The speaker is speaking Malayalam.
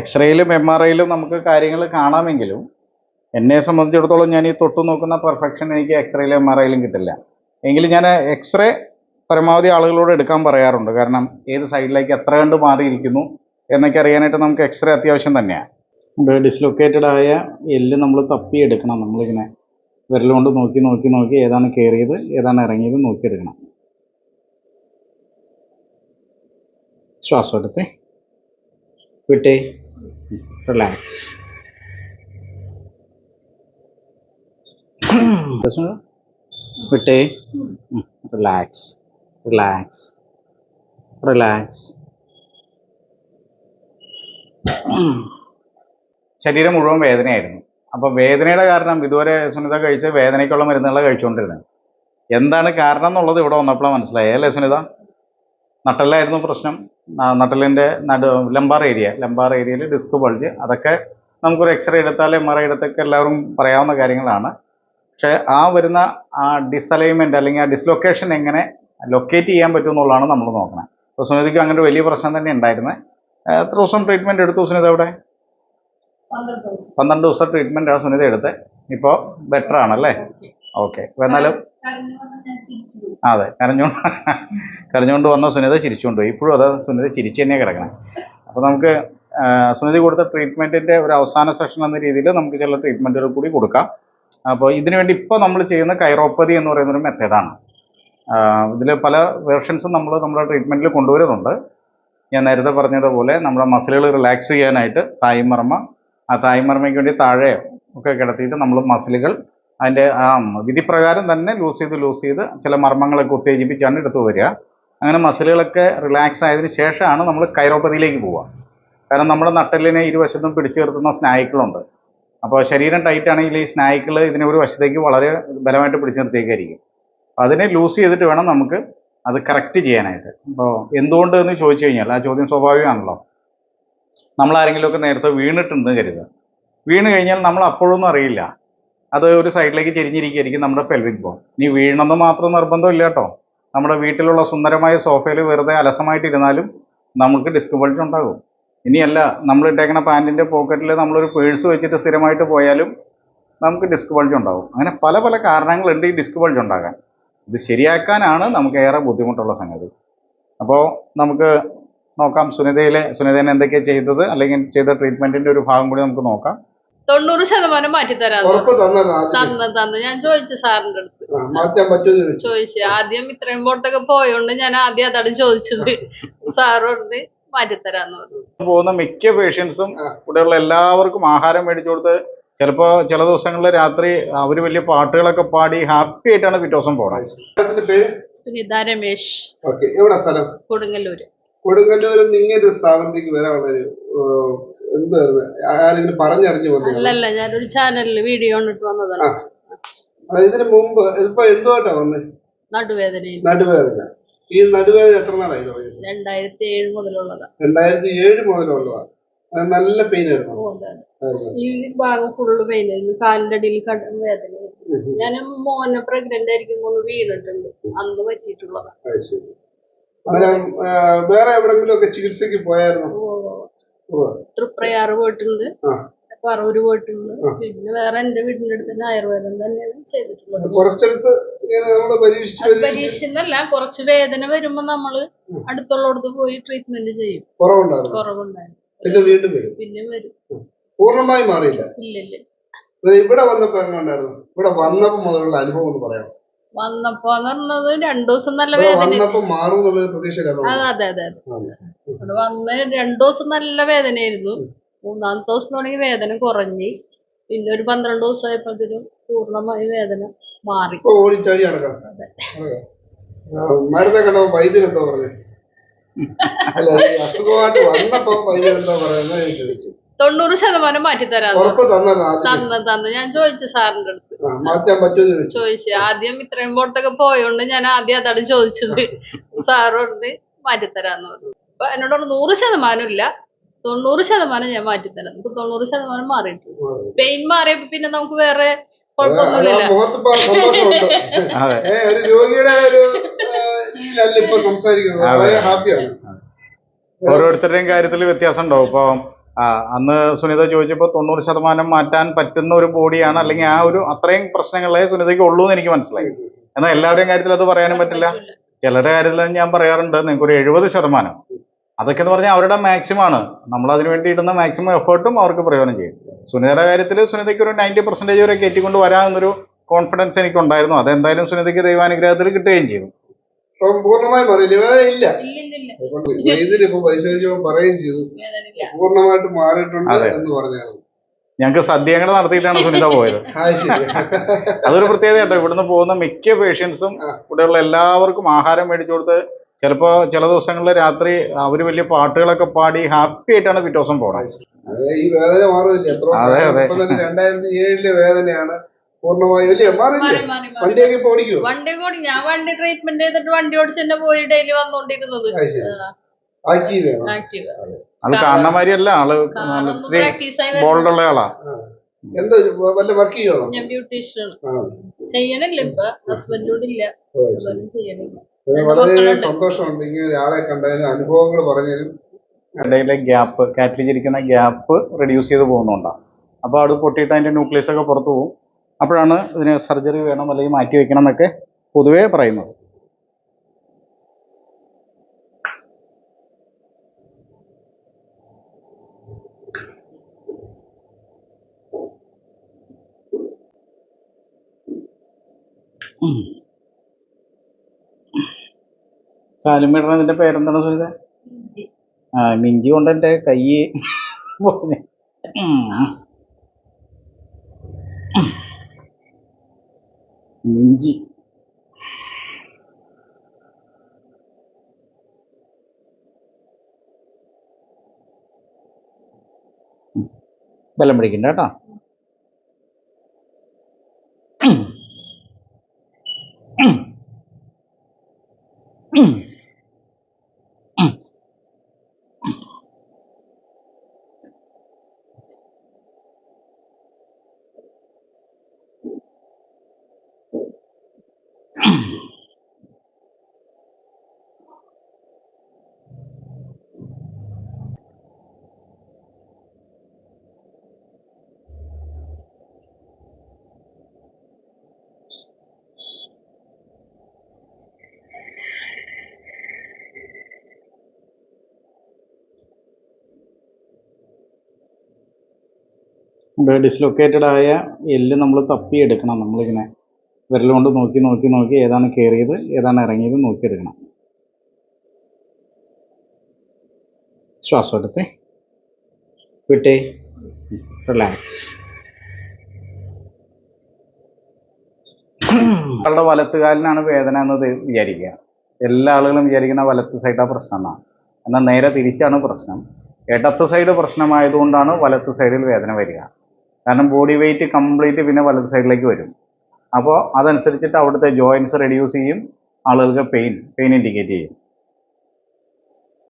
എക്സ്റേയിലും എം ആർ ഐയിലും നമുക്ക് കാര്യങ്ങൾ കാണാമെങ്കിലും എന്നെ സംബന്ധിച്ചിടത്തോളം ഞാൻ ഈ തൊട്ടു നോക്കുന്ന പെർഫെക്ഷൻ എനിക്ക് എക്സ്റേയിലും എം ആർ ഐയിലും കിട്ടില്ല. എങ്കിലും ഞാൻ എക്സ്റേ പരമാവധി ആളുകളോട് എടുക്കാൻ പറയാറുണ്ട്. കാരണം ഏത് സൈഡിലേക്ക് എത്ര കണ്ട് മാറിയിരിക്കുന്നു എന്നൊക്കെ അറിയാനായിട്ട് നമുക്ക് എക്സ്റേ അത്യാവശ്യം തന്നെയാണ്. ഡിസ്ലൊക്കേറ്റഡ് ആയ എല്ല് നമ്മൾ തപ്പി എടുക്കണം നമ്മളിങ്ങനെ വിരലുകൊണ്ട് നോക്കി നോക്കി നോക്കി ഏതാണ് കയറിയത് ഏതാണ് ഇറങ്ങിയത് നോക്കിയെടുക്കണം. ശ്വാസം എടുത്തേ വിട്ടേ. റിലാക്സ് വിട്ടേ. റിലാക്സ് റിലാക്സ് റിലാക്സ് ശരീരം മുഴുവൻ വേദനയായിരുന്നു. അപ്പോൾ വേദനയുടെ കാരണം ഇതുവരെ സുനിത കഴിച്ച വേദനയ്ക്കുള്ള മരുന്നുകളെ കഴിച്ചുകൊണ്ടിരുന്നത്. എന്താണ് കാരണം എന്നുള്ളത് ഇവിടെ വന്നപ്പോഴാണ് മനസ്സിലായി അല്ലേ സുനിത? നട്ടലായിരുന്നു പ്രശ്നം. നട്ടലിന്റെ നടു ലംബാർ ഏരിയ ലംബാർ ഏരിയയിൽ ഡിസ്ക് ബൾജ്. അതൊക്കെ നമുക്കൊരു എക്സ്റേ എടുത്താൽ എം ആർ ഐ എടുത്തൊക്കെ എല്ലാവരും പറയാവുന്ന കാര്യങ്ങളാണ്. പക്ഷേ ആ വരുന്ന ആ ഡിസലൈൻമെന്റ് അല്ലെങ്കിൽ ആ ഡിസ്ലൊക്കേഷൻ എങ്ങനെ ലൊക്കേറ്റ് ചെയ്യാൻ പറ്റുമെന്നുള്ളതാണ് നമ്മൾ നോക്കണം. അപ്പോൾ സുനിതയ്ക്ക് അങ്ങനെ ഒരു വലിയ പ്രശ്നം തന്നെ ഉണ്ടായിരുന്നത് എത്ര ദിവസം ട്രീറ്റ്മെന്റ് എടുത്തു സുനിത അവിടെ? പന്ത്രണ്ട് ദിവസം. പന്ത്രണ്ട് ദിവസം ട്രീറ്റ്മെന്റാണ് സുനിത എടുത്തത് ഇപ്പോൾ ബെറ്റർ ആണല്ലേ? ഓക്കെ എന്നാലും അതെ കരഞ്ഞോണ്ട് കരഞ്ഞുകൊണ്ട് വന്ന സുനിത ചിരിച്ചുകൊണ്ട് ഇപ്പോഴും അത് സുനിത ചിരിച്ചു തന്നെ കിടക്കണം. അപ്പോൾ നമുക്ക് സുനിത കൊടുത്ത ട്രീറ്റ്മെന്റിന്റെ ഒരു അവസാന സെഷൻ എന്ന രീതിയിൽ നമുക്ക് ചില ട്രീറ്റ്മെന്റുകൾ കൂടി കൊടുക്കാം. അപ്പോൾ ഇതിനു വേണ്ടി ഇപ്പോൾ നമ്മൾ ചെയ്യുന്ന കൈറോപ്പതി എന്ന് പറയുന്ന ഒരു മെത്തേഡാണ് ഇതിൽ പല വേർഷൻസും നമ്മൾ നമ്മുടെ ട്രീറ്റ്മെന്റിൽ കൊണ്ടുവരുന്നുണ്ട്. ഞാൻ നേരത്തെ പറഞ്ഞതുപോലെ നമ്മുടെ മസിലുകൾ റിലാക്സ് ചെയ്യാനായിട്ട് തായ്മർമ്മ ആ തായ്മർമ്മയ്ക്ക് വേണ്ടി താഴെ ഒക്കെ കിടത്തിയിട്ട് നമ്മൾ മസിലുകൾ അതിന്റെ ആ വിധിപ്രകാരം തന്നെ ലൂസ് ചെയ്ത് ലൂസ് ചെയ്ത് ചില മർമ്മങ്ങളൊക്കെ ഉത്തേജിപ്പിച്ചാണ് എടുത്തു വരിക. അങ്ങനെ മസിലുകളൊക്കെ റിലാക്സ് ആയതിനു ശേഷമാണ് നമ്മൾ കൈറോപ്പതിയിലേക്ക് പോവുക. കാരണം നമ്മുടെ നട്ടലിനെ ഇരുവശത്തും പിടിച്ചു നിർത്തുന്ന സ്നായുക്കളുണ്ട്. അപ്പോൾ ശരീരം ടൈറ്റ് ആണെങ്കിൽ ഈ സ്നായുക്കൾ ഇതിനെ ഒരു വശത്തേക്ക് വളരെ ബലമായിട്ട് പിടിച്ചു നിർത്തിയേക്കായിരിക്കും. അതിനെ ലൂസ് ചെയ്തിട്ട് വേണം നമുക്ക് അത് കറക്റ്റ് ചെയ്യാനായിട്ട്. അപ്പോൾ എന്തുകൊണ്ട് എന്ന് ചോദിച്ചു കഴിഞ്ഞാൽ ആ ചോദ്യം സ്വാഭാവികമാണല്ലോ. നമ്മൾ ആരെങ്കിലുമൊക്കെ നേരത്തെ വീണിട്ടുണ്ടെന്ന് കരുതുക. വീണ് കഴിഞ്ഞാൽ നമ്മൾ അപ്പോഴൊന്നും അറിയില്ല. അത് ഒരു സൈഡിലേക്ക് ചെരിഞ്ഞിരിക്കുകയായിരിക്കും നമ്മുടെ പെൽവിക് ബോൺ ഇനി വീഴണമെന്ന് മാത്രം നിർബന്ധമില്ല കേട്ടോ. നമ്മുടെ വീട്ടിലുള്ള സുന്ദരമായ സോഫയിൽ വെറുതെ അലസമായിട്ടിരുന്നാലും നമുക്ക് ഡിസ്ക് ബൾജ് ഉണ്ടാകും. ഇനിയല്ല നമ്മൾ ഇട്ടേക്കുന്ന പാന്റിന്റെ പോക്കറ്റിൽ നമ്മളൊരു പേഴ്സ് വെച്ചിട്ട് സ്ഥിരമായിട്ട് പോയാലും നമുക്ക് ഡിസ്ക് ബൾജ് ഉണ്ടാകും. അങ്ങനെ പല പല കാരണങ്ങളുണ്ട് ഈ ഡിസ്ക് ബൾജ് ഉണ്ടാകാൻ. ഇത് ശരിയാക്കാനാണ് നമുക്ക് ഏറെ ബുദ്ധിമുട്ടുള്ള സംഗതി. അപ്പോൾ നമുക്ക് നോക്കാം സുനിതയിലെ സുനിതേനെ എന്തൊക്കെയാണ് ചെയ്തത്? അല്ലെങ്കിൽ ചെയ്ത ട്രീറ്റ്മെന്റിന്റെ ഒരു ഭാഗം കൂടി നമുക്ക് നോക്കാം. തൊണ്ണൂറ് ശതമാനം മാറ്റി തരാം തന്ന് തന്ന് ഞാൻ ചോദിച്ചു സാറിന്റെ അടുത്ത്. ചോദിച്ചു. ആദ്യം ഇത്രയും ബോർഡൊക്കെ പോയോണ്ട് ഞാൻ ആദ്യം അതാണ് ചോദിച്ചത്. സാറോട് മാറ്റിത്തരാന്ന് പറഞ്ഞു. പോകുന്ന മിക്ക പേഷ്യൻസും. ഇവിടെയുള്ള എല്ലാവർക്കും ആഹാരം മേടിച്ചു കൊടുത്ത് ചിലപ്പോ ചില ദിവസങ്ങളിൽ രാത്രി അവർ വലിയ പാട്ടുകളൊക്കെ പാടി ഹാപ്പി ആയിട്ടാണ് പിറ്റേ ദിവസം പോണത്. പേര്? സുനിത രമേശ്. കൊടുങ്ങല്ലൂര്. കൊടുങ്ങല്ലൂരിൽ നിന്ന് ഇങ്ങനെ ഒരു സ്ഥാപനത്തേക്ക് വരാനുള്ള ഒരു എന്തായിരുന്നു ആരെങ്കിലും പറഞ്ഞറിഞ്ഞു വന്നു അല്ലല്ല ഞാനൊരു ചാനലിൽ വീഡിയോ കണ്ടിട്ട് വന്നതാണ്. അത് ഇതിന് മുമ്പ് ഇപ്പൊ എന്തുമായിട്ടാ വന്നത് നടുവേദന നടുവേദന. ഈ നടുവേദന എത്ര നാളായി തുടങ്ങിയത് രണ്ടായിരത്തി ഏഴ് മുതലുള്ളതാ. രണ്ടായിരത്തി ഏഴ് മുതലുള്ളതാണ് അത് നല്ല പെയിൻ ആയിരുന്നു. ഈ ഭാഗം ഫുള്ള് പെയിൻ ആയിരുന്നു. കാലിന്റെ അടിയിൽ കട വേദന. ഞാൻ മോനെ പ്രഗ്നന്റ് ആയിരിക്കുമ്പോൾ വീണിട്ടുണ്ട്. അന്ന് പറ്റിയിട്ടുള്ളതാ. ആ, വേറെ എവിടെങ്കിലും ഒക്കെ ചികിത്സക്ക് പോയായിരുന്നു തൃപ്രയാറ് പോയിട്ടുണ്ട്. പറവൂര് പോയിട്ടുണ്ട്. പിന്നെ വേറെ എന്റെ വീടിന്റെ അടുത്ത് തന്നെ ആയുർവേദം തന്നെയാണ് ചെയ്തിട്ടുള്ളത്. കുറച്ചിടത്ത് ഇങ്ങനെ നമ്മൾ പരീക്ഷിച്ച് അത് വരുമ്പോ പരീക്ഷന്നല്ല കുറച്ച് വേദന വരുമ്പോ നമ്മൾ. അടുത്തുള്ളടത്ത് പോയി ട്രീറ്റ്മെന്റ് ചെയ്യും. കുറവുണ്ടായിരുന്നു. പിന്നെ വീണ്ടും വരും. പിന്നെ വരും. പൂർണമായി മാറിയില്ല. ഇല്ല ഇല്ല ഇവിടെ വന്നപ്പോ എങ്ങനെ ഉണ്ടായിരുന്നു ഇവിടെ വന്നപ്പോ മുതലുള്ള അനുഭവം ഒന്ന് പറയാം വന്നപ്പോ എന്ന് പറഞ്ഞത് രണ്ടു ദിവസം നല്ല വേദന അതെ അതെ അതെ. ഇവിടെ വന്ന് രണ്ടു ദിവസം നല്ല വേദനയായിരുന്നു. മൂന്നാമത്തെ ദിവസം തുടങ്ങി വേദന കുറഞ്ഞ്. പിന്നെ ഒരു പന്ത്രണ്ട് ദിവസമായപ്പോഴത്തേനും പൂർണമായി വേദന മാറി. ഓടിച്ചാടി വൈദ്യൻ എന്താ അല്ല അസുഖമായിട്ട് വന്നപ്പോ വൈദ്യൻ എന്താ പറയുന്നത് ചോദിച്ചു. തൊണ്ണൂറ് ശതമാനം മാറ്റി തരാം ഉറപ്പ് തന്നത് ആദ്യം. തന്ന് തന്ന്. ഞാൻ ചോദിച്ചു സാറിന്റെ അടുത്ത്. ആ, മാറ്റാൻ പറ്റുമെന്ന് ചോദിച്ചു. ചോദിച്ചു. ആദ്യം ഇത്രയും പുറത്തൊക്കെ പോയോണ്ട് ഞാൻ ആദ്യം അതാണ് ചോദിച്ചത്. സാറോട് മാറ്റിത്തരാന്ന് പറഞ്ഞു. അപ്പൊ എന്നോട് പറഞ്ഞു, നൂറ് ശതമാനം ഇല്ല. തൊണ്ണൂറ് ശതമാനം ഞാൻ മാറ്റിത്തരാം ഇപ്പൊ തൊണ്ണൂറ് ശതമാനം മാറിയിട്ടുണ്ട് പെയിൻ മാറിയപ്പോ പിന്നെ നമുക്ക് വേറെ ആ കുഴപ്പമൊന്നുമില്ല മുഖത്ത് സന്തോഷമുണ്ട്. അതെ. ഏ ഒരു രോഗിയുടെ ഒരു ആ, ഇതിലല്ല ഇപ്പൊ സംസാരിക്കുന്നത്. അതെ. വളരെ ഹാപ്പിയാണ്. ഓരോരുത്തരുടെയും കാര്യത്തിൽ വ്യത്യാസം ഉണ്ടാവും ഇപ്പോൾ അന്ന് സുനിത ചോദിച്ചപ്പോൾ തൊണ്ണൂറ് ശതമാനം മാറ്റാൻ പറ്റുന്ന ഒരു ബോഡിയാണ് അല്ലെങ്കിൽ ആ ഒരു അത്രയും പ്രശ്നങ്ങളെ സുനിതയ്ക്ക് ഉള്ളൂ എന്ന് എനിക്ക് മനസ്സിലായി. എന്നാൽ എല്ലാവരുടെയും കാര്യത്തിൽ അത് പറയാനും പറ്റില്ല. ചിലരുടെ കാര്യത്തിൽ ഞാൻ പറയാറുണ്ട് നിങ്ങൾക്ക് ഒരു എഴുപത് ശതമാനം. അതൊക്കെ എന്ന് പറഞ്ഞാൽ അവരുടെ മാക്സിമം ആണ്. നമ്മൾ അതിനു വേണ്ടി ഇടുന്ന മാക്സിമം എഫേർട്ടും അവർക്ക് പ്രയോജനം ചെയ്യും. സുനിതയുടെ കാര്യത്തിൽ സുനിതയ്ക്ക് ഒരു നയന്റി പെർസെന്റേജ് വരെ കയറ്റിക്കൊണ്ട് വരാമെന്നൊരു കോൺഫിഡൻസ് എനിക്കുണ്ടായിരുന്നു. അതെന്തായാലും സുനിതയ്ക്ക് ദൈവാനുഗ്രഹത്തിൽ കിട്ടുകയും ചെയ്തു. ഇപ്പം പൂർണമായും പറയില്ല. ഇല്ല. വൈദ്യുതി ഇപ്പൊ പരിശോധിച്ചപ്പോൾ പറയുകയും ചെയ്തു. പൂർണമായിട്ട് മാറിയിട്ടുണ്ട് എന്ന് പറഞ്ഞാണ്. ഞങ്ങൾക്ക് സദ്യ നടത്തിയിട്ടാണ് സുനിത പോയത്. അതൊരു പ്രത്യേകത കേട്ടോ. ഇവിടുന്ന് പോകുന്ന മിക്ക പേഷ്യൻസും. ഇവിടെയുള്ള എല്ലാവർക്കും ആഹാരം മേടിച്ചു കൊടുത്ത് ചിലപ്പോ ചില ദിവസങ്ങളിൽ രാത്രി അവർ വലിയ പാട്ടുകളൊക്കെ പാടി ഹാപ്പി ആയിട്ടാണ് പിറ്റേ ദിവസം പോണത്. അതെ, അതെ. രണ്ടായിരത്തി ഏഴിലെ വേദനയാണ്. പൂർണമായും അല്ലേ? മാറില്ലേ മാറി. മാറി മാറി വണ്ടിയൊക്കെ ഇപ്പൊ ഓടിക്കുവോ? വണ്ടി കൂടി ഞാൻ വണ്ടി ട്രീറ്റ്മെന്റ് ചെയ്തിട്ട് വണ്ടി ഓടിച്ച് തന്നെ പോയി ഡെയിലി വന്നോണ്ടിരുന്നത്. അത് ശരി. ആക്റ്റീവ് ആണ്? ആക്റ്റീവ് ആൾ കാണുന്ന മാതിരിയല്ല. ആൾ കാറൊന്നും ഇത്തിരി പ്രാക്ടീസ് ആയി ബോൾഡ് ഉള്ള ആളാ. എന്തോ വല്ല വർക്ക് ചെയ്യണോ ഞാൻ ബ്യൂട്ടീഷ്യനാണ് ആ ചെയ്യണില്ല ഇപ്പൊ. ഹസ്ബൻഡോട് ഇല്ല. ഓ, ശരി. ഹസ്ബൻഡ് ചെയ്യണില്ല. പിന്നെ വളരെ മക്കളുണ്ട്. സന്തോഷമുണ്ട് ഇങ്ങനെ ഒരാളെ കണ്ടതിന് അനുഭവങ്ങൾ പറഞ്ഞതിനും ഇടയിലെ ഗ്യാപ്പ് കാറ്റിലിരിക്കുന്ന ഗ്യാപ്പ് റെഡ്യൂസ് ചെയ്ത് പോകുന്നുണ്ടാവും അപ്പോൾ അത് പൊട്ടിയിട്ട് അതിന്റെ ന്യൂക്ലിയസ് ഒക്കെ പുറത്തു പോകും അപ്പോഴാണ് ഇതിന് സർജറി വേണം അല്ലെങ്കിൽ മാറ്റി വയ്ക്കണം എന്നൊക്കെ പൊതുവേ പറയുന്നത്. കാലുമിടണതിന്റെ പേരെന്താണ് സുനിത? ആ മിഞ്ചി കൊണ്ട് എന്റെ കൈ ഉം. ബലം പിടിക്കണ്ട കേട്ടോ ഡിസ്ലൊക്കേറ്റഡ് ആയ എല്ല് നമ്മൾ തപ്പിയെടുക്കണം. നമ്മളിങ്ങനെ വിരൽ കൊണ്ട് നോക്കി നോക്കി നോക്കി ഏതാണ് കയറിയത് ഏതാണ് ഇറങ്ങിയത് നോക്കിയെടുക്കണം. ശ്വാസം എടുത്തേ വിട്ടേ. റിലാക്സ്. ആളുടെ വലത്തുകാലിനാണ് വേദന എന്നത് വിചാരിക്കുക. എല്ലാ ആളുകളും വിചാരിക്കുന്ന വലത്ത് സൈഡാ പ്രശ്നം എന്നാൽ നേരെ തിരിച്ചാണ് പ്രശ്നം. ഇടത്ത് സൈഡ് പ്രശ്നമായതുകൊണ്ടാണ് വലത്ത് സൈഡിൽ വേദന വരിക. കാരണം ബോഡി വെയിറ്റ് കംപ്ലീറ്റ് പിന്നെ വലത് സൈഡിലേക്ക് വരും. അപ്പോൾ അതനുസരിച്ചിട്ട് അവിടുത്തെ ജോയിൻസ് റെഡ്യൂസ് ചെയ്യും ആളുകൾക്ക് പെയിൻ പെയിൻ ഇൻഡിക്കേറ്റ് ചെയ്യും.